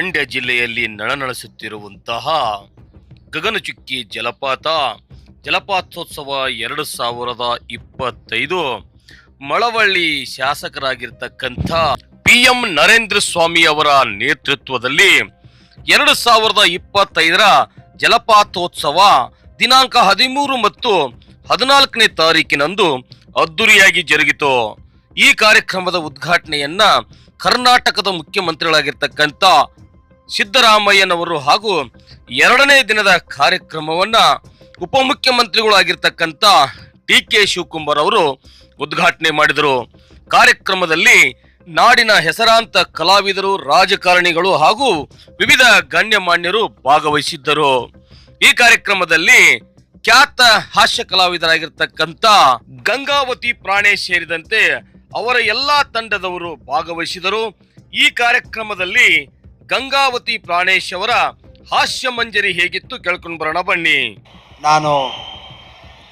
ಮಂಡ್ಯ ಜಿಲ್ಲೆಯಲ್ಲಿ ನಳನಳಿಸುತ್ತಿರುವಂತಹ ಗಗನಚುಕ್ಕಿ ಜಲಪಾತ, ಜಲಪಾತೋತ್ಸವ ಎರಡು ಸಾವಿರದ ಇಪ್ಪತ್ತೈದು. ಮಳವಳ್ಳಿ ಶಾಸಕರಾಗಿರ್ತಕ್ಕಂಥ ಪಿ ಎಂ ನರೇಂದ್ರ ಸ್ವಾಮಿ ಅವರ ನೇತೃತ್ವದಲ್ಲಿ ಎರಡು ಸಾವಿರದ ಇಪ್ಪತ್ತೈದರ ಜಲಪಾತೋತ್ಸವ ದಿನಾಂಕ ಹದಿಮೂರು ಮತ್ತು ಹದಿನಾಲ್ಕನೇ ತಾರೀಕಿನಂದು ಅದ್ದೂರಿಯಾಗಿ ಜರುಗಿತು. ಈ ಕಾರ್ಯಕ್ರಮದ ಉದ್ಘಾಟನೆಯನ್ನ ಕರ್ನಾಟಕದ ಮುಖ್ಯಮಂತ್ರಿಗಳಾಗಿರ್ತಕ್ಕಂಥ ಸಿದ್ದರಾಮಯ್ಯನವರು ಹಾಗೂ ಎರಡನೇ ದಿನದ ಕಾರ್ಯಕ್ರಮವನ್ನ ಉಪಮುಖ್ಯಮಂತ್ರಿಗಳಾಗಿರ್ತಕ್ಕಂಥ ಡಿ ಕೆ ಶಿವಕುಮಾರ್ ಅವರು ಉದ್ಘಾಟನೆ ಮಾಡಿದರು. ಕಾರ್ಯಕ್ರಮದಲ್ಲಿ ನಾಡಿನ ಹೆಸರಾಂತ ಕಲಾವಿದರು, ರಾಜಕಾರಣಿಗಳು ಹಾಗೂ ವಿವಿಧ ಗಣ್ಯಮಾನ್ಯರು ಭಾಗವಹಿಸಿದ್ದರು. ಈ ಕಾರ್ಯಕ್ರಮದಲ್ಲಿ ಖ್ಯಾತ ಹಾಸ್ಯ ಕಲಾವಿದರಾಗಿರ್ತಕ್ಕಂಥ ಗಂಗಾವತಿ ಪ್ರಾಣೇಶ್ ಸೇರಿದಂತೆ ಅವರ ಎಲ್ಲಾ ತಂಡದವರು ಭಾಗವಹಿಸಿದರು. ಈ ಕಾರ್ಯಕ್ರಮದಲ್ಲಿ ಗಂಗಾವತಿ ಪ್ರಾಣೇಶ್ ಅವರ ಹಾಸ್ಯ ಮಂಜರಿ ಹೇಗಿತ್ತು ಕೇಳ್ಕೊಂಡು ಬರೋಣ ಬನ್ನಿ. ನಾನು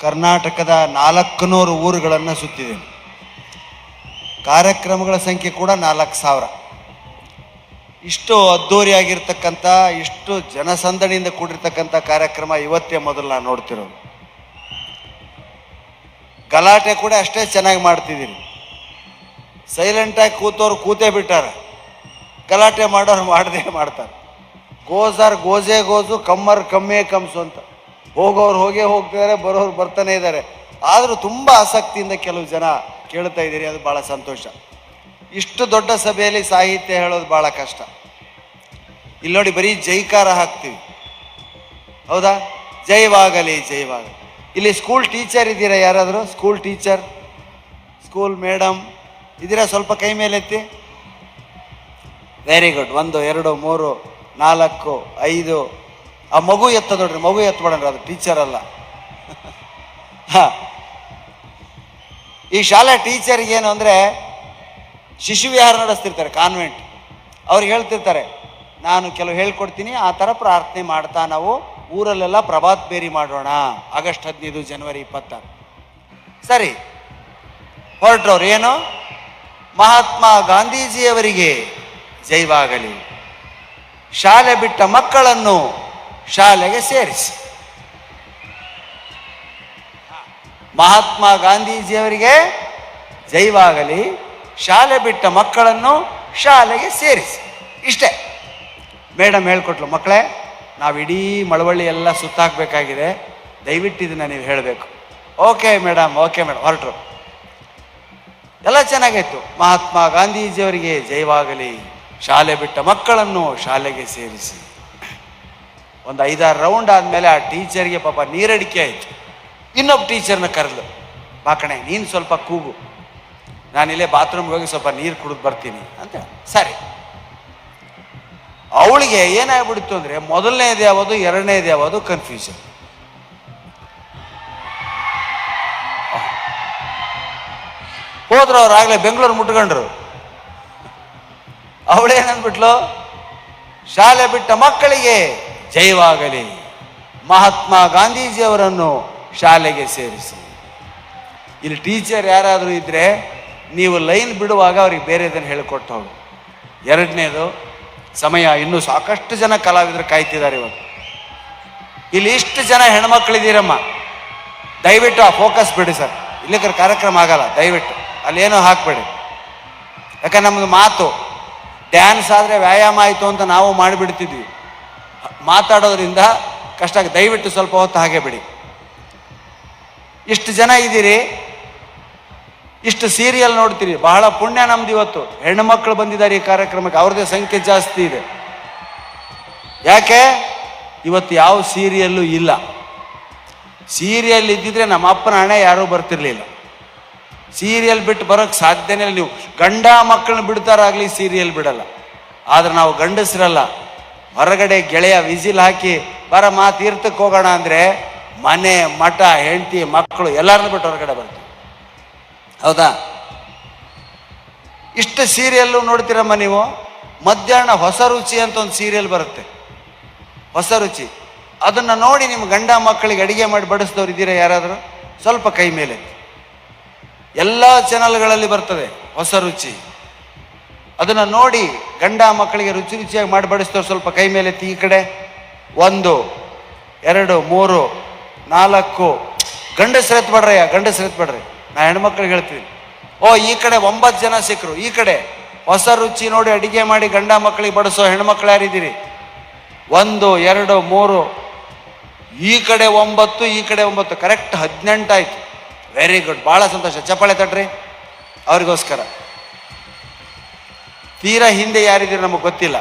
ಕರ್ನಾಟಕದ ನಾಲ್ಕು ನೂರು ಊರುಗಳನ್ನು ಸುತ್ತಿದ್ದೀನಿ. ಕಾರ್ಯಕ್ರಮಗಳ ಸಂಖ್ಯೆ ಕೂಡ ನಾಲ್ಕು ಸಾವಿರ. ಇಷ್ಟು ಅದ್ಧೂರಿಯಾಗಿರ್ತಕ್ಕಂಥ ಇಷ್ಟು ಜನಸಂದಣಿಯಿಂದ ಕೂಡಿರ್ತಕ್ಕಂಥ ಕಾರ್ಯಕ್ರಮ ಇವತ್ತೇ ಮೊದಲು ನಾನು ನೋಡ್ತಿರೋದು. ಗಲಾಟೆ ಕೂಡ ಅಷ್ಟೇ ಚೆನ್ನಾಗಿ ಮಾಡ್ತಿದ್ದೀನಿ. ಸೈಲೆಂಟಾಗಿ ಕೂತವ್ರು ಕೂತೇ ಬಿಟ್ಟಾರೆ. ಗಲಾಟೆ ಮಾಡೋರು ಮಾಡದೇ ಮಾಡ್ತಾರೆ. ಗೋಸಾರ್ ಗೋಜೆ ಗೋಜು ಕಮ್ಮರ್ ಕಮ್ಮೇ ಕಮ್ಸು ಅಂತ. ಹೋಗೋರು ಹೋಗೇ ಹೋಗ್ತಿದ್ದಾರೆ, ಬರೋರು ಬರ್ತಾನೆ ಇದ್ದಾರೆ. ಆದರೂ ತುಂಬ ಆಸಕ್ತಿಯಿಂದ ಕೆಲವು ಜನ ಕೇಳ್ತಾ ಇದ್ದೀರಿ, ಅದು ಭಾಳ ಸಂತೋಷ. ಇಷ್ಟು ದೊಡ್ಡ ಸಭೆಯಲ್ಲಿ ಸಾಹಿತ್ಯ ಹೇಳೋದು ಭಾಳ ಕಷ್ಟ. ಇಲ್ಲಿ ನೋಡಿ ಬರೀ ಜೈಕಾರ ಹಾಕ್ತೀವಿ. ಹೌದಾ? ಜೈವಾಗಲಿ ಜೈವಾಗಲಿ. ಇಲ್ಲಿ ಸ್ಕೂಲ್ ಟೀಚರ್ ಇದ್ದೀರಾ ಯಾರಾದರೂ? ಸ್ಕೂಲ್ ಟೀಚರ್ ಸ್ಕೂಲ್ ಮೇಡಮ್ ಇದ್ದೀರಾ ಸ್ವಲ್ಪ ಕೈ ಮೇಲೆ ಎತ್ತಿ ವೆರಿ ಗುಡ್ ಒಂದು, ಎರಡು, ಮೂರು, ನಾಲ್ಕು, ಐದು. ಆ ಮಗು ಎತ್ತ ನೋಡ್ರಿ, ಮಗು ಎತ್ಬೇಡ್ರಿ ಅದು ಟೀಚರ್ ಅಲ್ಲ. ಈ ಶಾಲೆ ಟೀಚರ್ ಏನು ಅಂದರೆ, ಶಿಶು ವಿಹಾರ ನಡೆಸ್ತಿರ್ತಾರೆ ಕಾನ್ವೆಂಟ್ ಅವ್ರಿಗೆ ಹೇಳ್ತಿರ್ತಾರೆ, ನಾನು ಕೆಲವು ಹೇಳ್ಕೊಡ್ತೀನಿ, ಆ ಥರ ಪ್ರಾರ್ಥನೆ ಮಾಡ್ತಾ ನಾವು ಊರಲ್ಲೆಲ್ಲ ಪ್ರಭಾತ್ ಬೇರಿ ಮಾಡೋಣ. ಆಗಸ್ಟ್ ಹದಿನೈದು ಜನವರಿ ಇಪ್ಪತ್ತಾರು. ಸರಿ. ಹೊರಟ್ರವ್ರು ಏನು? ಮಹಾತ್ಮ ಗಾಂಧೀಜಿಯವರಿಗೆ ಜೈವಾಗಲಿ. ಶಾಲೆ ಬಿಟ್ಟ ಮಕ್ಕಳನ್ನು ಶಾಲೆಗೆ ಸೇರಿಸಿ. ಮಹಾತ್ಮ ಗಾಂಧೀಜಿಯವರಿಗೆ ಜೈವಾಗಲಿ, ಶಾಲೆ ಬಿಟ್ಟ ಮಕ್ಕಳನ್ನು ಶಾಲೆಗೆ ಸೇರಿಸಿ. ಇಷ್ಟೇ. ಮೇಡಮ್ ಹೇಳ್ಕೊಟ್ಲು, ಮಕ್ಕಳೇ, ನಾವು ಇಡೀ ಮಳವಳ್ಳಿ ಎಲ್ಲ ಸುತ್ತಾಕಬೇಕಾಗಿದೆ. ದಯವಿಟ್ಟು ಇದನ್ನ ನೀವು ಹೇಳಬೇಕು. ಓಕೆ ಮೇಡಮ್ ಓಕೆ ಮೇಡಮ್ ಹೊರಟರು. ಎಲ್ಲ ಚೆನ್ನಾಗಿತ್ತು ಮಹಾತ್ಮ ಗಾಂಧೀಜಿಯವರಿಗೆ ಜಯವಾಗಲಿ ಶಾಲೆ ಬಿಟ್ಟ ಮಕ್ಕಳನ್ನು ಶಾಲೆಗೆ ಸೇರಿಸಿ. ಒಂದು ಐದಾರು ರೌಂಡ್ ಆದಮೇಲೆ ಆ ಟೀಚರ್ಗೆ ಪಾಪ ನೀರಡಿಕೆ ಆಯಿತು. ಇನ್ನೊಬ್ಬ ಟೀಚರ್ನ ಕರೆದು ಬಾಕಣೆ ನೀನು ಸ್ವಲ್ಪ ಕೂಗು. ನಾನಿಲ್ಲೇ ಬಾತ್ರೂಮ್ಗೆ ಹೋಗಿ ಸ್ವಲ್ಪ ನೀರು ಕುಡಿದು ಬರ್ತೀನಿ. ಅಂತ ಸರಿ. ಅವಳಿಗೆ ಏನಾಗ್ಬಿಡ್ತು ಅಂದರೆ ಮೊದಲನೇದು ಯಾವುದು, ಎರಡನೇದು ಯಾವುದು ಕನ್ಫ್ಯೂಷನ್ ಹೋದ್ರು ಅವ್ರು ಆಗಲೇ ಬೆಂಗಳೂರು ಮುಟ್ಕೊಂಡ್ರು. ಅವಳೇನಂದ್ಬಿಟ್ಲು ಶಾಲೆ ಬಿಟ್ಟ ಮಕ್ಕಳಿಗೆ ಜಯವಾಗಲಿ. ಮಹಾತ್ಮ ಗಾಂಧೀಜಿಯವರನ್ನು ಶಾಲೆಗೆ ಸೇರಿಸಿ. ಇಲ್ಲಿ ಟೀಚರ್ ಯಾರಾದರೂ ಇದ್ದರೆ ನೀವು ಲೈನ್ ಬಿಡುವಾಗ ಅವ್ರಿಗೆ ಬೇರೆದನ್ನು ಹೇಳಿಕೊಟ್ಟು ಹೋಗಿ. ಎರಡನೇದು, ಸಮಯ ಇನ್ನೂ ಸಾಕಷ್ಟು ಜನ ಕಲಾವಿದರು ಕಾಯ್ತಿದ್ದಾರೆ ಇವತ್ತು. ಇಲ್ಲಿ ಇಷ್ಟು ಜನ ಹೆಣ್ಮಕ್ಳಿದ್ದೀರಮ್ಮ. ದಯವಿಟ್ಟು ಆ ಫೋಕಸ್ ಬಿಡಿ ಸರ್. ಇಲ್ಲಿಕರ ಕಾರ್ಯಕ್ರಮ ಆಗಲ್ಲ, ದಯವಿಟ್ಟು. ಅಲ್ಲೇನೋ ಹಾಕ್ಬೇಡಿ. ಯಾಕಂದ್ರೆ ನಮ್ಮದು ಮಾತು ಡ್ಯಾನ್ಸ್ ಆದರೆ ವ್ಯಾಯಾಮ ಆಯಿತು ಅಂತ ನಾವು ಮಾಡಿಬಿಡ್ತಿದ್ವಿ. ಮಾತಾಡೋದ್ರಿಂದ ಕಷ್ಟ ದಯವಿಟ್ಟು ಸ್ವಲ್ಪ ಹೊತ್ತು ಹಾಗೆ ಬಿಡಿ. ಇಷ್ಟು ಜನ ಇದ್ದೀರಿ, ಇಷ್ಟು ಸೀರಿಯಲ್ ನೋಡ್ತೀರಿ, ಬಹಳ ಪುಣ್ಯ ನಮ್ದು ಇವತ್ತು. ಹೆಣ್ಣು ಮಕ್ಕಳು ಬಂದಿದ್ದಾರೆ ಈ ಕಾರ್ಯಕ್ರಮಕ್ಕೆ, ಅವ್ರದ್ದೇ ಸಂಖ್ಯೆ ಜಾಸ್ತಿ ಇದೆ. ಯಾಕೆ? ಇವತ್ತು ಯಾವ ಸೀರಿಯಲ್ಲು ಇಲ್ಲ. ಸೀರಿಯಲ್ ಇದ್ದಿದ್ರೆ ನಮ್ಮ ಅಪ್ಪನ ಹಣೆ ಯಾರೂ ಬರ್ತಿರ್ಲಿಲ್ಲ. ಸೀರಿಯಲ್ ಬಿಟ್ಟು ಬರೋಕ್ಕೆ ಸಾಧ್ಯನೇ ಇಲ್ಲ. ನೀವು ಗಂಡ ಮಕ್ಕಳನ್ನ ಬಿಡ್ತಾರಾಗಲಿ ಸೀರಿಯಲ್ ಬಿಡಲ್ಲ. ಆದ್ರೆ ನಾವು ಗಂಡಸ್ರಲ್ಲ. ಹೊರಗಡೆ ಗೆಳೆಯ ವಿಸಿಲ್ ಹಾಕಿ ಬರ ತೀರ್ಥಕ್ಕೆ ಹೋಗೋಣ ಅಂದರೆ ಮನೆ, ಮಠ, ಹೆಂಡತಿ, ಮಕ್ಕಳು ಎಲ್ಲರನ್ನೂ ಬಿಟ್ಟು ಹೊರಗಡೆ ಬರ್ತೀವಿ. ಹೌದಾ? ಇಷ್ಟು ಸೀರಿಯಲ್ಲು ನೋಡ್ತೀರಮ್ಮ ನೀವು? ಮಧ್ಯಾಹ್ನ ಹೊಸ ರುಚಿ ಅಂತ ಒಂದು ಸೀರಿಯಲ್ ಬರುತ್ತೆ. ಹೊಸ ರುಚಿ. ಅದನ್ನು ನೋಡಿ ನಿಮ್ಮ ಗಂಡ ಮಕ್ಕಳಿಗೆ ಅಡಿಗೆ ಮಾಡಿ ಬಡಿಸಿದವ್ರು ಇದ್ದೀರಾ ಯಾರಾದರೂ? ಸ್ವಲ್ಪ ಕೈ ಮೇಲೆ ಎಲ್ಲ ಚಾನಲ್ಗಳಲ್ಲಿ ಬರ್ತದೆ ಹೊಸ ರುಚಿ. ಅದನ್ನು ನೋಡಿ ಗಂಡ ಮಕ್ಕಳಿಗೆ ರುಚಿ ರುಚಿಯಾಗಿ ಮಾಡಿ ಬಡಿಸ್ತವ್ರು ಸ್ವಲ್ಪ ಕೈ ಮೇಲೆ ಈ ಕಡೆ. ಒಂದು, ಎರಡು, ಮೂರು, ನಾಲ್ಕು. ಗಂಡಸ್ರು ಎತ್ಬೇಡ್ರಯ್ಯ ಗಂಡಸ್ರು ಎತ್ಬೇಡ್ರಿ. ನಾ ಹೆಣ್ಮಕ್ಳಿಗೆ ಹೇಳ್ತೀನಿ. ಓ, ಈ ಕಡೆ ಒಂಬತ್ತು ಜನ ಸಿಕ್ಕರು ಈ ಕಡೆ. ಹೊಸ ರುಚಿ ನೋಡಿ ಅಡಿಗೆ ಮಾಡಿ ಗಂಡ ಮಕ್ಕಳಿಗೆ ಬಡಿಸೋ ಹೆಣ್ಮಕ್ಳು ಯಾರಿದ್ದೀರಿ? ಒಂದು, ಎರಡು, ಮೂರು. ಈ ಕಡೆ ಒಂಬತ್ತು, ಈ ಕಡೆ ಒಂಬತ್ತು. ಕರೆಕ್ಟ್ ಹದಿನೆಂಟು ಆಯ್ತು. ವೆರಿ ಗುಡ್ ಭಾಳ ಸಂತೋಷ. ಚಪ್ಪಾಳೆ ತಟ್ರಿ. ಅವ್ರಿಗೋಸ್ಕರ. ತೀರಾ ಹಿಂದೆ ಯಾರಿದ್ದೀರಿ ನಮಗೆ ಗೊತ್ತಿಲ್ಲ.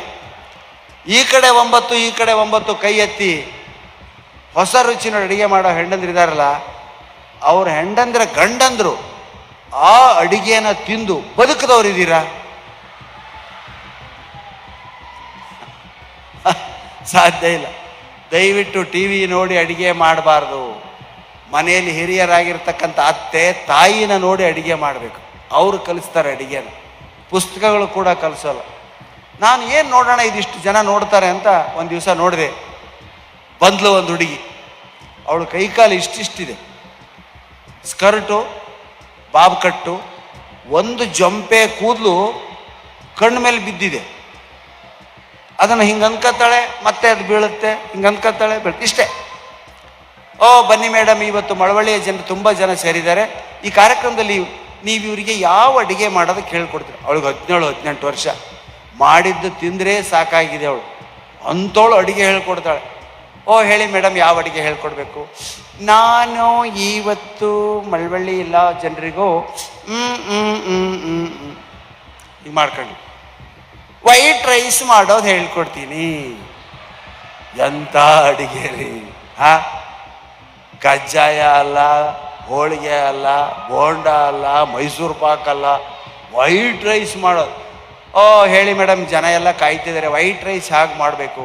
ಈ ಕಡೆ ಒಂಬತ್ತು, ಈ ಕಡೆ ಒಂಬತ್ತು ಕೈ ಎತ್ತಿ ಹೊಸ ರುಚಿ ಅಡುಗೆ ಅಡಿಗೆ ಮಾಡೋ ಹೆಂಡಂದ್ರು ಇದ್ದಾರಲ್ಲ ಅವ್ರ ಹೆಂಡಂದ್ರ ಗಂಡಂದ್ರು ಆ ಅಡಿಗೆನ ತಿಂದು ಬದುಕದವ್ರು ಇದ್ದೀರಾ? ಸಾಧ್ಯ ಇಲ್ಲ. ದಯವಿಟ್ಟು ಟಿ ವಿ ನೋಡಿ ಅಡಿಗೆ ಮಾಡಬಾರ್ದು. ಮನೆಯಲ್ಲಿ ಹಿರಿಯರಾಗಿರ್ತಕ್ಕಂಥ ಅತ್ತೆ, ತಾಯಿನ ನೋಡಿ ಅಡುಗೆ ಮಾಡಬೇಕು. ಅವರು ಕಲಿಸ್ತಾರೆ ಅಡುಗೆನ. ಪುಸ್ತಕಗಳು ಕೂಡ ಕಲಿಸೋಲ್ಲ. ನಾನು ಏನು ನೋಡೋಣ ಇದಿಷ್ಟು ಜನ ನೋಡ್ತಾರೆ ಅಂತ ಒಂದು ದಿವಸ ನೋಡಿದೆ. ಬಂದ್ಲು ಒಂದು ಹುಡುಗಿ. ಅವಳು ಕೈಕಾಲು ಇಷ್ಟಿಷ್ಟಿದೆ. ಸ್ಕರ್ಟು ಬಾಬ್ ಕಟ್ಟು ಒಂದು ಜಂಪೆ ಕೂದಲು ಕಣ್ಣು ಮೇಲೆ ಬಿದ್ದಿದೆ. ಅದನ್ನು ಹಿಂಗೆ ಅನ್ಕೋತಾಳೆ ಮತ್ತೆ ಅದು ಬೀಳುತ್ತೆ, ಹಿಂಗೆ ಅನ್ಕೋತಾಳೆ ಬೀಳುತ್ತೆ. ಇಷ್ಟೇ. ಓ, ಬನ್ನಿ ಮೇಡಮ್, ಇವತ್ತು ಮಳವಳ್ಳಿಯ ಜನರು ತುಂಬ ಜನ ಸೇರಿದ್ದಾರೆ. ಈ ಕಾರ್ಯಕ್ರಮದಲ್ಲಿ ನೀವು ಇವರಿಗೆ ಯಾವ ಅಡಿಗೆ ಮಾಡೋದು ಕೇಳ್ಕೊಡ್ತೀರಿ? ಅವಳಿಗೆ ಹದಿನೇಳು, ಹದಿನೆಂಟು ವರ್ಷ. ಮಾಡಿದ್ದು ತಿಂದರೆ ಸಾಕಾಗಿದೆ ಅವಳು. ಅಂಥವಳು ಅಡಿಗೆ ಹೇಳ್ಕೊಡ್ತಾಳೆ. ಓ, ಹೇಳಿ ಮೇಡಮ್, ಯಾವ ಅಡಿಗೆ ಹೇಳ್ಕೊಡ್ಬೇಕು? ನಾನು ಇವತ್ತು ಮಳವಳ್ಳಿ ಇಲ್ಲ ಜನರಿಗೂ ಈಗ ಮಾಡ್ಕೊಂಡು ವೈಟ್ ರೈಸ್ ಮಾಡೋದು ಹೇಳ್ಕೊಡ್ತೀನಿ. ಎಂಥ ಅಡಿಗೆ ರೀ? ಹಾ? ಕಜ್ಜಾಯ ಅಲ್ಲ, ಹೋಳಿಗೆ ಅಲ್ಲ, ಬೋಂಡ ಅಲ್ಲ, ಮೈಸೂರು ಪಾಕ್ ಅಲ್ಲ, ವೈಟ್ ರೈಸ್ ಮಾಡೋದು. ಓ, ಹೇಳಿ ಮೇಡಮ್, ಜನ ಎಲ್ಲ ಕಾಯ್ತಿದ್ದಾರೆ, ವೈಟ್ ರೈಸ್ ಹೇಗೆ ಮಾಡಬೇಕು?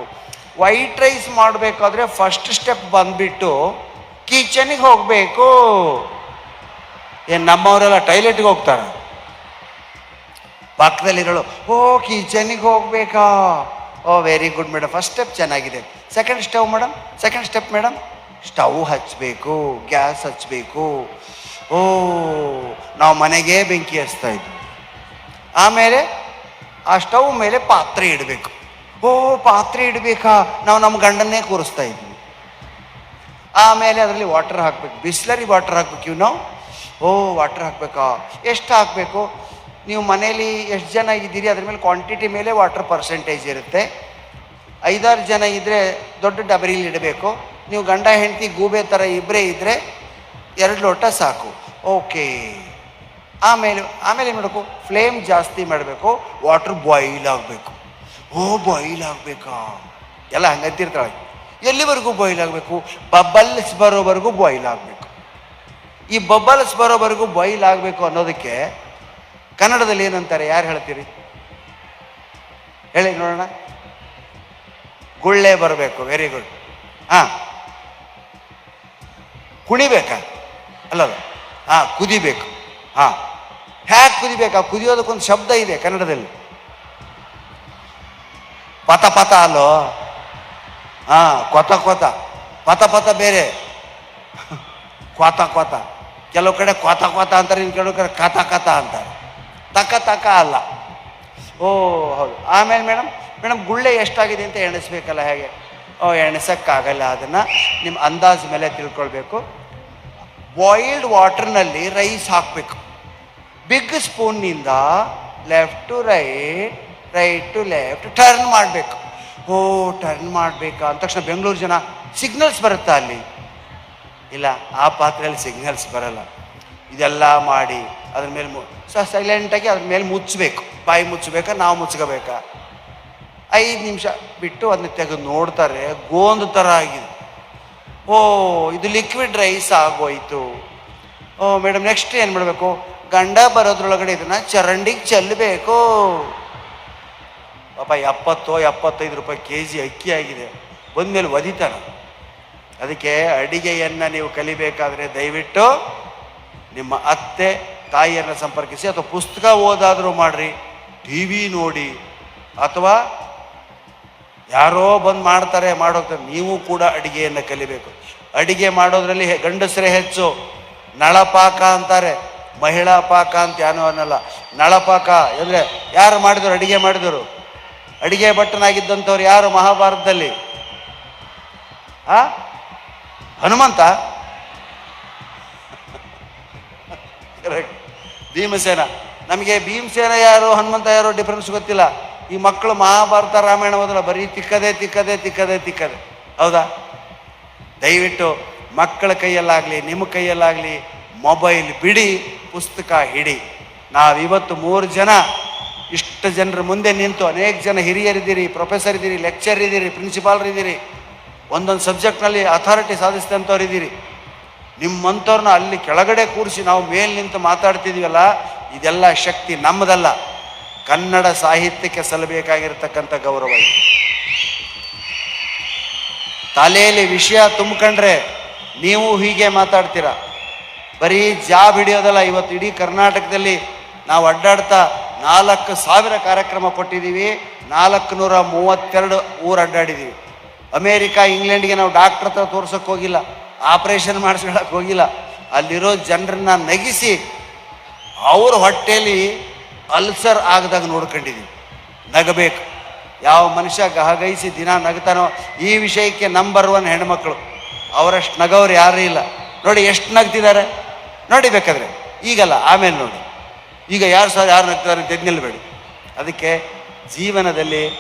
ವೈಟ್ ರೈಸ್ ಮಾಡಬೇಕಾದ್ರೆ ಫಸ್ಟ್ ಸ್ಟೆಪ್ ಬಂದುಬಿಟ್ಟು ಕಿಚನಿಗೆ ಹೋಗಬೇಕು. ಏನು ನಮ್ಮವರೆಲ್ಲ ಟಾಯ್ಲೆಟ್ಗೆ ಹೋಗ್ತಾರೆ? ಪಕ್ಕದಲ್ಲಿರೋಳು, ಓ ಕಿಚನಿಗೆ ಹೋಗ್ಬೇಕಾ? ಓ very good madam first step ಚೆನ್ನಾಗಿದೆ. Second step madam second step madam stove ಹಚ್ಚಬೇಕು ಗ್ಯಾಸ್ ಹಚ್ಚಬೇಕು ಓ, ನಾವು ಮನೆಗೆ ಬೆಂಕಿ ಹಚ್ತಾ ಇದ್ವಿ. ಆಮೇಲೆ ಆ ಸ್ಟವ್ ಮೇಲೆ ಪಾತ್ರೆ ಇಡಬೇಕು. ಓ, ಪಾತ್ರೆ ಇಡಬೇಕಾ? ನಾವು ನಮ್ಮ ಗಂಡನ್ನೇ ಕೂರಿಸ್ತಾ ಇದ್ವಿ. ಆಮೇಲೆ ಅದರಲ್ಲಿ ವಾಟರ್ ಹಾಕ್ಬೇಕು. ಬಿಸ್ಲರಿ ವಾಟರ್ ಹಾಕ್ಬೇಕು ಇವು ನಾವು ಓ, ವಾಟರ್ ಹಾಕಬೇಕಾ? ಎಷ್ಟು ಹಾಕಬೇಕು? ನೀವು ಮನೇಲಿ ಎಷ್ಟು ಜನ ಇದ್ದೀರಿ? ಅದ್ರ ಮೇಲೆ ಕ್ವಾಂಟಿಟಿ ಮೇಲೆ ವಾಟರ್ ಪರ್ಸೆಂಟೇಜ್ ಇರುತ್ತೆ. ಐದಾರು ಜನ ಇದ್ದರೆ ದೊಡ್ಡ ಡಬರಿಲಿ ಇಡಬೇಕು. ನೀವು ಗಂಡ, ಹೆಂಡತಿ, ಗೂಬೆ ಥರ ಇಬ್ಬರೇ ಇದ್ದರೆ ಎರಡು ಲೋಟ ಸಾಕು. ಓಕೆ. ಆಮೇಲೆ ಆಮೇಲೆ ಏನು ಮಾಡಬೇಕು? ಫ್ಲೇಮ್ ಜಾಸ್ತಿ ಮಾಡಬೇಕು. ವಾಟ್ರ್ ಬಾಯ್ಲ್ ಆಗಬೇಕು. ಓ, ಬಾಯ್ಲ್ ಆಗಬೇಕಾ? ಎಲ್ಲ ಹಂಗಂತಿರ್ತಾಳೆ. ಎಲ್ಲಿವರೆಗೂ ಬಾಯ್ಲ್ ಆಗಬೇಕು? ಬಬಲ್ಸ್ ಬರೋವರೆಗೂ ಬಾಯ್ಲ್ ಆಗಬೇಕು. ಈ ಬಬಲ್ಸ್ ಬರೋವರೆಗೂ ಬಾಯ್ಲ್ ಆಗಬೇಕು ಅನ್ನೋದಕ್ಕೆ ಕನ್ನಡದಲ್ಲಿ ಏನಂತಾರೆ? ಯಾರು ಹೇಳ್ತೀರಿ? ಹೇಳಿ ನೋಡೋಣ. ಗುಳ್ಳೆ ಬರಬೇಕು. ವೆರಿ ಗುಡ್ ಹಾಂ. ಕುಣಿಬೇಕಾ ಅಲ್ಲಲ್ಲ? ಹಾಂ ಕುದಿಬೇಕು. ಹಾಂ ಹ್ಯಾಕ್ ಕುದಿಬೇಕಾ? ಕುದಿಯೋದಕ್ಕೊಂದು ಶಬ್ದ ಇದೆ ಕನ್ನಡದಲ್ಲಿ. ಪತ ಪತ ಅಲ್ಲೋ? ಹಾಂ ಕೊತ ಕೊತ. ಪತ ಪತ ಬೇರೆ. ಕ್ವಾತ ಕ್ವಾತ ಕೆಲವು ಕಡೆ ಕ್ವಾತ ಕ್ವಾತ ಅಂತಾರೆ, ಇನ್ನು ಕೆಲವು ಕಡೆ ಕಥ ಕಥ ಅಂತಾರೆ. ತಕ ತಕ ಅಲ್ಲ. ಓ, ಹೌದು. ಆಮೇಲೆ ಮೇಡಮ್ ಮೇಡಮ್ ಗುಳ್ಳೆ ಎಷ್ಟಾಗಿದೆ ಅಂತ ಎಣಿಸ್ಬೇಕಲ್ಲ ಹೇಗೆ? ಓ, ಎಣಿಸೋಕ್ಕಾಗಲ್ಲ ಅದನ್ನು. ನಿಮ್ಮ ಅಂದಾಜು ಮೇಲೆ ತಿಳ್ಕೊಳ್ಬೇಕು. ಬಾಯಿಲ್ಡ್ ವಾಟರ್ನಲ್ಲಿ ರೈಸ್ ಹಾಕಬೇಕು. Big ಸ್ಪೂನ್ನಿಂದ left to right right to left turn ಮಾಡಬೇಕು. ಓ ಟರ್ನ್ ಮಾಡಬೇಕಾ? ಅಂದ ತಕ್ಷಣ ಬೆಂಗಳೂರು ಜನ ಸಿಗ್ನಲ್ಸ್ ಬರುತ್ತಾ ಅಲ್ಲಿ? ಇಲ್ಲ, ಆ ಪಾತ್ರೆಯಲ್ಲಿ ಸಿಗ್ನಲ್ಸ್ ಬರಲ್ಲ. ಇದೆಲ್ಲ ಮಾಡಿ ಅದ್ರ ಮೇಲೆ ಸೊ ಸೈಲೆಂಟಾಗಿ ಅದ್ರ ಮೇಲೆ ಮುಚ್ಚಬೇಕು ಬಾಯಿ ಮುಚ್ಚಬೇಕಾ ನಾವು ಮುಚ್ಕೋಬೇಕಾ? ಐದು ನಿಮಿಷ ಬಿಟ್ಟು ಅದನ್ನ ತೆಗೆದು ನೋಡ್ತಾರೆ, ಗೋಂದು ಥರ ಆಗಿದೆ. ಓ, ಇದು ಲಿಕ್ವಿಡ್ ರೈಸ್ ಆಗೋಯ್ತು. ಓ ಮೇಡಮ್ ನೆಕ್ಸ್ಟ್ ಏನು ಮಾಡಬೇಕು? ಗಂಡ ಬರೋದ್ರೊಳಗಡೆ ಇದನ್ನ ಚರಂಡಿಗೆ ಚೆಲ್ಲಬೇಕು ಪಾಪ ಎಪ್ಪತ್ತೋ, ಎಪ್ಪತ್ತೈದು ರೂಪಾಯಿ ಕೆ ಜಿ ಅಕ್ಕಿ ಆಗಿದೆ. ಬಂದಮೇಲೆ ಒದಿತಾನ ಅದಕ್ಕೆ ಅಡಿಗೆಯನ್ನು ನೀವು ಕಲಿಬೇಕಾದ್ರೆ ದಯವಿಟ್ಟು ನಿಮ್ಮ ಅತ್ತೆ, ತಾಯಿಯನ್ನು ಸಂಪರ್ಕಿಸಿ ಅಥವಾ ಪುಸ್ತಕ ಓದಾದರೂ ಮಾಡ್ರಿ, ಟಿ ವಿ ನೋಡಿ, ಅಥವಾ ಯಾರೋ ಬಂದು ಮಾಡ್ತಾರೆ ಮಾಡೋಗ್ತಾರೆ ನೀವು ಕೂಡ ಅಡಿಗೆಯನ್ನು ಕಲಿಬೇಕು. ಅಡಿಗೆ ಮಾಡೋದ್ರಲ್ಲಿ ಗಂಡಸರೇ ಹೆಚ್ಚು. ನಳಪಾಕ ಅಂತಾರೆ. ಮಹಿಳಾ ಪಾಕ ಅಂತ ಏನೋ ಅನ್ನಲ್ಲ. ನಳಪಾಕ ಅಂದರೆ ಯಾರು ಮಾಡಿದ್ರು, ಅಡಿಗೆ ಮಾಡಿದರು? ಅಡಿಗೆ ಭಟ್ಟನಾಗಿದ್ದಂಥವ್ರು ಯಾರು ಮಹಾಭಾರತದಲ್ಲಿ? ಆ? ಹನುಮಂತ. ಭೀಮಸೇನ. ನಮಗೆ ಭೀಮಸೇನ ಯಾರು, ಹನುಮಂತ ಯಾರು ಡಿಫ್ರೆನ್ಸ್ ಗೊತ್ತಿಲ್ಲ. ಈ ಮಕ್ಕಳು ಮಹಾಭಾರತ ರಾಮಾಯಣ ಓದಲ್ಲ, ಬರೀ ತಿಕ್ಕದೆ ತಿಕ್ಕದೆ ತಿಕ್ಕದೆ ತಿಕ್ಕದೆ. ಹೌದಾ? ದಯವಿಟ್ಟು ಮಕ್ಕಳ ಕೈಯಲ್ಲಾಗಲಿ, ನಿಮ್ಮ ಕೈಯಲ್ಲಾಗಲಿ ಮೊಬೈಲ್ ಬಿಡಿ, ಪುಸ್ತಕ ಹಿಡಿ. ನಾವಿವತ್ತು ಮೂರು ಜನ, ಇಷ್ಟು ಜನರ ಮುಂದೆ ನಿಂತು ಅನೇಕ ಜನ ಹಿರಿಯರಿದ್ದೀರಿ ಪ್ರೊಫೆಸರ್ ಇದ್ದೀರಿ ಲೆಕ್ಚರ್ ಇದ್ದೀರಿ ಪ್ರಿನ್ಸಿಪಾಲ್ರ್ ಇದ್ದೀರಿ ಒಂದೊಂದು ಸಬ್ಜೆಕ್ಟ್ನಲ್ಲಿ ಅಥಾರಿಟಿ ಸಾಧಿಸಿದಂಥವ್ರು ಇದ್ದೀರಿ ನಿಮ್ಮಂಥವ್ರನ್ನ ಅಲ್ಲಿ ಕೆಳಗಡೆ ಕೂರಿಸಿ ನಾವು ಮೇಲೆ ನಿಂತು ಮಾತಾಡ್ತಿದ್ದೀವಲ್ಲ, ಇದೆಲ್ಲ ಶಕ್ತಿ ನಮ್ಮದಲ್ಲ. ಕನ್ನಡ ಸಾಹಿತ್ಯಕ್ಕೆ ಸಲ್ಲಬೇಕಾಗಿರ್ತಕ್ಕಂಥ ಗೌರವ ಇದೆ. ತಲೆಯಲ್ಲಿ ವಿಷಯ ತುಂಬಿಕೊಂಡ್ರೆ ನೀವು ಹೀಗೆ ಮಾತಾಡ್ತೀರಾ? ಬರೀ ಜಾಬ್ ಹಿಡಿಯೋದಲ್ಲ, ಇವತ್ತು ಇಡೀ ಕರ್ನಾಟಕದಲ್ಲಿ ನಾವು ಅಡ್ಡಾಡ್ತಾ ನಾಲ್ಕು ಸಾವಿರ ಕಾರ್ಯಕ್ರಮ ಕೊಟ್ಟಿದ್ದೀವಿ ನಾಲ್ಕು ನೂರ ಮೂವತ್ತೆರಡು ಊರು ಅಡ್ಡಾಡಿದ್ದೀವಿ. ಅಮೇರಿಕಾ, ಇಂಗ್ಲೆಂಡ್ಗೆ ನಾವು ಡಾಕ್ಟ್ರ್ ಹತ್ರ ತೋರ್ಸೋಕೆ ಹೋಗಿಲ್ಲ, ಆಪ್ರೇಷನ್ ಮಾಡಿಸ್ಕೊಳಕ್ಕೆ ಹೋಗಿಲ್ಲ. ಅಲ್ಲಿರೋ ಜನರನ್ನ ನಗಿಸಿ, ಅವ್ರ ಹೊಟ್ಟೆಯಲ್ಲಿ ಅಲ್ಸರ್ ಆಗದಾಗ ನೋಡ್ಕೊಂಡಿದ್ದೀವಿ ನಗಬೇಕು. ಯಾವ ಮನುಷ್ಯ ಗಹಗೈಸಿ ದಿನ ನಗ್ತಾನೋ ಈ ವಿಷಯಕ್ಕೆ ನಂಬರ್ ಒನ್ ಹೆಣ್ಮಕ್ಳು. ಅವರಷ್ಟು ನಗವ್ರು ಯಾರೂ ಇಲ್ಲ. ನೋಡಿ ಎಷ್ಟು ನಗ್ತಿದ್ದಾರೆ. ನೋಡಿ ಬೇಕಾದ್ರೆ. ಈಗಲ್ಲ, ಆಮೇಲೆ ನೋಡಿ. ಈಗ ಯಾರು ಸಹ ಯಾರು ನಗ್ತಿದ್ದಾರೆ ಅಂತ ನಿಲ್ಬೇಡಿ. ಅದಕ್ಕೆ ಜೀವನದಲ್ಲಿ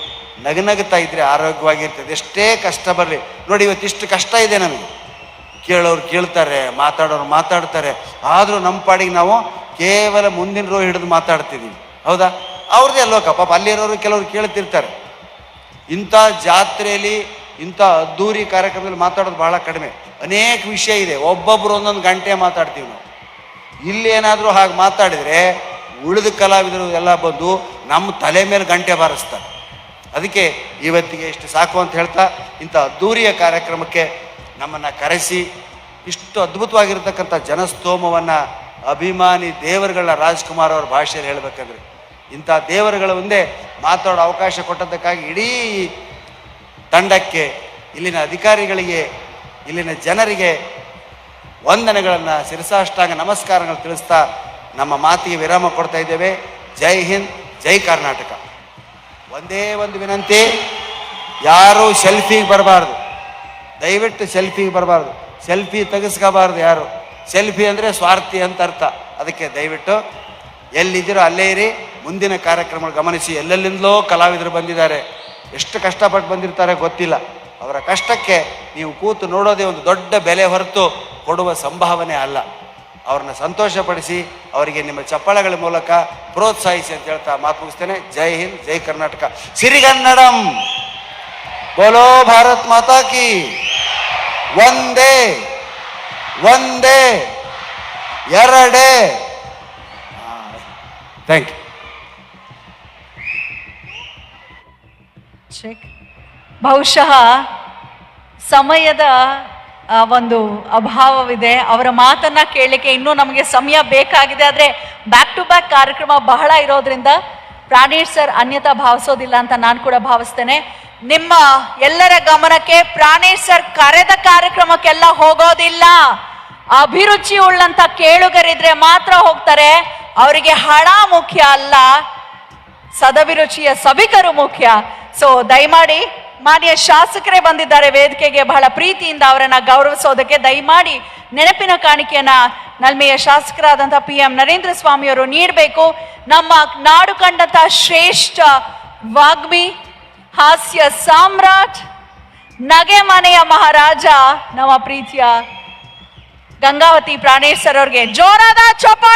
ನಗನಗ್ತಾ ಇದ್ದರೆ ಆರೋಗ್ಯವಾಗಿರ್ತದೆ. ಎಷ್ಟೇ ಕಷ್ಟ ಬರಲಿ. ನೋಡಿ ಇವತ್ತಿಷ್ಟು ಕಷ್ಟ ಇದೆ ನಮಗೆ. ಕೇಳೋರು ಕೇಳ್ತಾರೆ, ಮಾತಾಡೋರು ಮಾತಾಡ್ತಾರೆ. ಆದರೂ ನಮ್ಮ ಪಾಡಿಗೆ ನಾವು ಕೇವಲ ಮುಂದಿನ ರೋ ಹಿಡಿದು ಮಾತಾಡ್ತಿದ್ದೀನಿ. ಹೌದಾ? ಅವ್ರದ್ದೇ ಲೋಕ ಪಾಪ ಅಲ್ಲಿರೋರು ಕೆಲವರು ಕೇಳ್ತಿರ್ತಾರೆ. ಇಂಥ ಜಾತ್ರೆಯಲ್ಲಿ, ಇಂಥ ಅದ್ದೂರಿ ಕಾರ್ಯಕ್ರಮದಲ್ಲಿ ಮಾತಾಡೋದು ಬಹಳ ಕಡಿಮೆ. ಅನೇಕ ವಿಷಯ ಇದೆ. ಒಬ್ಬೊಬ್ಬರು ಒಂದೊಂದು ಗಂಟೆ ಮಾತಾಡ್ತೀವಿ ನಾವು. ಇಲ್ಲೇನಾದರೂ ಹಾಗೆ ಮಾತಾಡಿದರೆ ಉಳಿದ ಕಲಾವಿದರು ಎಲ್ಲ ಬಂದು ನಮ್ಮ ತಲೆ ಮೇಲೆ ಗಂಟೆ ಬಾರಿಸ್ತಾರೆ. ಅದಕ್ಕೆ ಇವತ್ತಿಗೆ ಇಷ್ಟು ಸಾಕು ಅಂತ ಹೇಳ್ತಾ, ಇಂಥ ಅದ್ದೂರಿಯ ಕಾರ್ಯಕ್ರಮಕ್ಕೆ ನಮ್ಮನ್ನು ಕರೆಸಿ, ಇಷ್ಟು ಅದ್ಭುತವಾಗಿರ್ತಕ್ಕಂಥ ಜನಸ್ತೋಮವನ್ನು ಅಭಿಮಾನಿ ದೇವರುಗಳ ರಾಜ್ಕುಮಾರ್ ಅವ್ರ ಭಾಷೆಯಲ್ಲಿ ಹೇಳಬೇಕಂದ್ರೆ ಇಂಥ ದೇವರುಗಳ ಮುಂದೆ ಮಾತಾಡೋ ಅವಕಾಶ ಕೊಟ್ಟದ್ದಕ್ಕಾಗಿ ಇಡೀ ತಂಡಕ್ಕೆ, ಇಲ್ಲಿನ ಅಧಿಕಾರಿಗಳಿಗೆ, ಇಲ್ಲಿನ ಜನರಿಗೆ ವಂದನೆಗಳನ್ನು ಶಿರಸಾಷ್ಟಾಂಗ ನಮಸ್ಕಾರಗಳು ತಿಳಿಸ್ತಾ ನಮ್ಮ ಮಾತಿಗೆ ವಿರಾಮ ಕೊಡ್ತಾ ಇದ್ದೇವೆ. ಜೈ ಹಿಂದ್, ಜೈ ಕರ್ನಾಟಕ. ಒಂದೇ ಒಂದು ವಿನಂತಿ, ಯಾರೂ ಸೆಲ್ಫಿಗೆ ಬರಬಾರ್ದು. ದಯವಿಟ್ಟು ಸೆಲ್ಫಿಗೆ ಬರಬಾರ್ದು. ಸೆಲ್ಫಿ ತೆಗೆಸ್ಕೋಬಾರ್ದು ಯಾರು. ಸೆಲ್ಫಿ ಅಂದರೆ ಸ್ವಾರ್ಥಿ ಅಂತ ಅರ್ಥ. ಅದಕ್ಕೆ ದಯವಿಟ್ಟು ಎಲ್ಲಿದ್ದೀರೋ ಅಲ್ಲೇ ಇರಿ. ಮುಂದಿನ ಕಾರ್ಯಕ್ರಮಗಳು ಗಮನಿಸಿ. ಎಲ್ಲೆಲ್ಲಿಂದಲೋ ಕಲಾವಿದರು ಬಂದಿದ್ದಾರೆ. ಎಷ್ಟು ಕಷ್ಟಪಟ್ಟು ಬಂದಿರ್ತಾರೆ ಗೊತ್ತಿಲ್ಲ. ಅವರ ಕಷ್ಟಕ್ಕೆ ನೀವು ಕೂತು ನೋಡೋದೇ ಒಂದು ದೊಡ್ಡ ಬೆಲೆ ಹೊರತು ಕೊಡುವ ಸಂಭಾವನೆ ಅಲ್ಲ. ಅವ್ರನ್ನ ಸಂತೋಷಪಡಿಸಿ, ಅವರಿಗೆ ನಿಮ್ಮ ಚಪ್ಪಾಳೆಗಳ ಮೂಲಕ ಪ್ರೋತ್ಸಾಹಿಸಿ ಅಂತ ಹೇಳ್ತಾ ಮಾತು ಮುಗಿಸ್ತೇನೆ. ಜೈ ಹಿಂದ್, ಜೈ ಕರ್ನಾಟಕ. ಸಿರಿಗನ್ನಡಂ! ಬೋಲೋ ಭಾರತ್ ಮಾತಾ ಕಿ! ಒಂದೇ ಒಂದೇ ಎರಡೇ. ಥ್ಯಾಂಕ್ ಯು ಚೆಕ್ ಬಹುಶಃ ಸಮಯದ ಒಂದು ಅಭಾವವಿದೆ. ಅವರ ಮಾತನ್ನ ಕೇಳಲಿಕ್ಕೆ ಇನ್ನೂ ನಮಗೆ ಸಮಯ ಬೇಕಾಗಿದೆ. ಆದರೆ ಬ್ಯಾಕ್ ಟು ಬ್ಯಾಕ್ ಕಾರ್ಯಕ್ರಮ ಬಹಳ ಇರೋದ್ರಿಂದ ಪ್ರಾಣೇಶ್ ಸರ್ ಅನ್ಯತಾ ಭಾವಿಸೋದಿಲ್ಲ ಅಂತ ನಾನು ಕೂಡ ಭಾವಿಸ್ತೇನೆ. ನಿಮ್ಮ ಎಲ್ಲರ ಗಮನಕ್ಕೆ ಪ್ರಾಣೇಶ್ ಸರ್ ಕರೆದ ಕಾರ್ಯಕ್ರಮಕ್ಕೆಲ್ಲ ಹೋಗೋದಿಲ್ಲ. ಅಭಿರುಚಿ ಉಳ್ಳಂತ ಕೇಳುಗರಿದ್ರೆ ಮಾತ್ರ ಹೋಗ್ತಾರೆ. ಅವರಿಗೆ ಹಣ ಮುಖ್ಯ ಅಲ್ಲ. ಸದಭಿರುಚಿಯ ಸಭಿಕರು ಮುಖ್ಯ. ಸೊ ದಯಮಾಡಿ ಮಾನ್ಯ ಶಾಸಕರೇ ಬಂದಿದ್ದಾರೆ ವೇದಿಕೆಗೆ. ಬಹಳ ಪ್ರೀತಿಯಿಂದ ಅವರನ್ನ ಗೌರವಿಸೋದಕ್ಕೆ ದಯಮಾಡಿ ನೆನಪಿನ ಕಾಣಿಕೆಯನ್ನ ನಲ್ಮೆಯ ಶಾಸಕರಾದಂಥ ಪಿ ಎಂ ನರೇಂದ್ರ ಸ್ವಾಮಿಯವರು ನೀಡಬೇಕು. ನಮ್ಮ ನಾಡು ಕಂಡಂತ ಶ್ರೇಷ್ಠ ವಾಗ್ಮಿ ಹಾಸ್ಯ ಸಾಮ್ರಾಟ್ ನಗೆ ಮನೆಯ ಮಹಾರಾಜ ನಮ್ಮ ಪ್ರೀತಿಯ ಗಂಗಾವತಿ ಪ್ರಾಣೇಶ್ ಸರ್ ಅವ್ರಿಗೆ ಜೋರಾದ ಚಪ್ಪಾಳೆ.